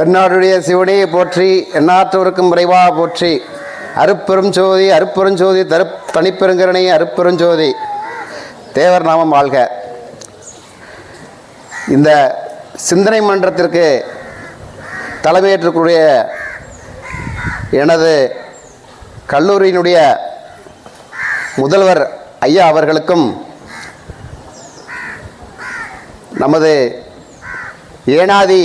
கண்ணாடுடைய சிவனையை போற்றி எண்ணாற்றவருக்கும் விரைவா போற்றி. அருப்பெரும் அருப்பெருஞ்சோதி அருப்பெரும் ஜோதி தரு தனிப்பெருங்கரணை அருப்பெரும் தேவர் நாமம் வாழ்க. இந்த சிந்தனை மன்றத்திற்கு தலைமையேற்றக்கூடிய எனது கல்லூரியினுடைய முதல்வர் ஐயா அவர்களுக்கும் நமது ஏனாதி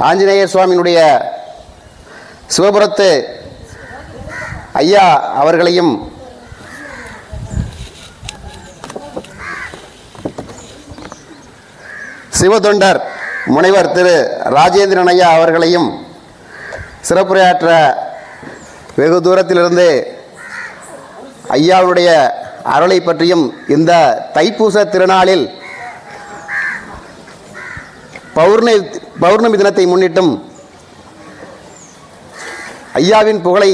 ஆஞ்சநேயர் சுவாமியினுடைய சிவபுரத்து ஐயா அவர்களையும் சிவதொண்டர் முனைவர் திரு ராஜேந்திரன் ஐயா அவர்களையும் சிறப்புரையாற்ற வெகு தூரத்திலிருந்து ஐயாவுடைய அருளை பற்றியும் இந்த தைப்பூச திருநாளில் பௌர்ணமி பௌர்ணமி தினத்தை முன்னிட்டும் ஐயாவின் புகழை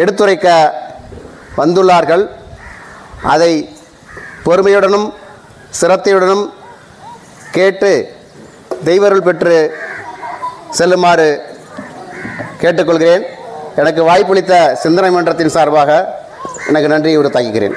எடுத்துரைக்க வந்துள்ளார்கள். அதை பொறுமையுடனும் சிரத்தையுடனும் கேட்டு தெய்வருள் பெற்று செல்லுமாறு கேட்டுக்கொள்கிறேன். எனக்கு வாய்ப்பளித்த சிந்தனை மன்றத்தின் சார்பாக எனக்கு நன்றியை உறுத்தாக்குகிறேன்.